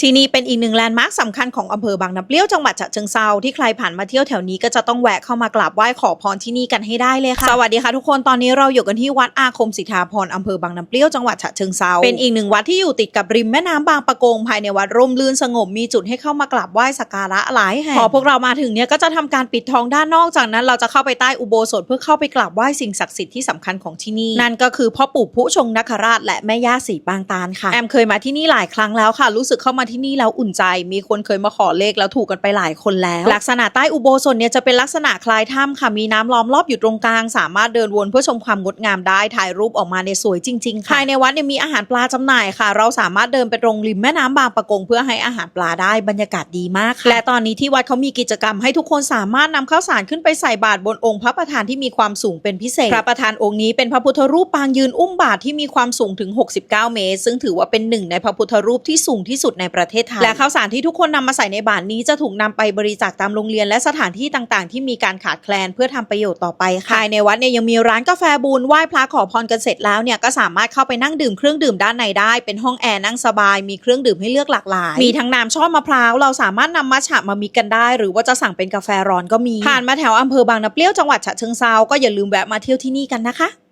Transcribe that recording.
ที่นี่เป็นอีกหนึ่งแลนด์มาร์คสำคัญของอำเภอบางน้ำเปรี้ยวจังหวัดฉะเชิงเซาที่ใครผ่านมาเที่ยวแถวนี้ก็จะต้องแวะเข้ามากราบไหว้ขอพรที่นี่กันให้ได้เลยค่ะ สวัสดีค่ะทุกคนตอนนี้เราอยู่กันที่วัดอาคมสิทธาพรอำเภอบางน้ำเปรี้ยวจังหวัดฉะเชิงเซาเป็นอีกหนึ่งวัดที่อยู่ติดกับริมแม่น้ำบางปะกงภายในวัดร่มรื่นสงบมีจุดให้เข้ามากราบไหว้สักการะหลายแห่งพอพวกเรามาถึงเนี่ยก็จะทำการปิดทองด้านนอกจากนั้นเราจะเข้าไปใต้อุโบสถเพื่อเข้าไปกราบไหว้สิ่งศักดิ์สิทธิ์ที่สำคัญของที่นี่นั่นก็คือพ่อปู่ผู้ชงนคราชและแม่ย่าสีปางตาลค่ะแอมเคยมาที่นี่หลายครั้งแล้วค่ะรู้สึกเข้ามาที่นี่แล้วอุ่นใจ มีคนเคยมาขอเลขแล้วถูกกันไปหลายคนแล้ว ลักษณะใต้อุโบสถเนี่ยจะเป็นลักษณะคล้ายถ้ำค่ะ มีน้ำล้อมรอบอยู่ตรงกลาง สามารถเดินวนเพื่อชมความงดงามได้ ถ่ายรูปออกมาในสวยจริงๆค่ะภายในวัดเนี่ยมีอาหารปลาจำหน่ายค่ะ เราสามารถเดินไปตรงริมแม่น้ำบางปะกง เพื่อให้อาหารปลาได้ บรรยากาศดีมากค่ะและตอนนี้ที่วัดเขามีกิจกรรมให้ทุกคนสามารถนำข้าวสารขึ้นไปใส่บาตรบนองค์พระประธานที่มีความสูงเป็นพิเศษ พระประธานองค์นี้เป็นพระพุทธรูปปางยืนอุ้มบาตรที่มีความสูงถึง 69 เมตร ซึ่งถือว่าเป็นหนึ่งในพระพุทธรูปที่สูงที่สุดในประเทศไทย และข้าวสารที่ทุกคนนำมาใส่ในบาตรนี้จะถูกนำไปบริจาคตามโรงเรียนและสถานที่ต่างๆ ที่มีการขาดแคลนเพื่อทำประโยชน์ต่อไปค่ะภายในวัดเนี่ยยังมีร้านกาแฟบูนไหว้พระขอพรกันเสร็จแล้วเนี่ยก็สามารถเข้าไปนั่งดื่มเครื่องดื่มด้านในได้ เป็นห้องแอร์นั่งสบาย มีเครื่องดื่มให้เลือกหลากหลาย มีทั้งน้ำช่อมะพร้าวเราสามารถนำมัทฉะมามิกกันได้ หรือว่าจะสั่งเป็นกาแฟร้อนก็มีผ่านมาแถวอำเภอบางน้ำเปรี้ยวจังหวัดฉะเชิงเซาก็อย่าลืมแวะมาเที่ยวที่นี่กันนะคะ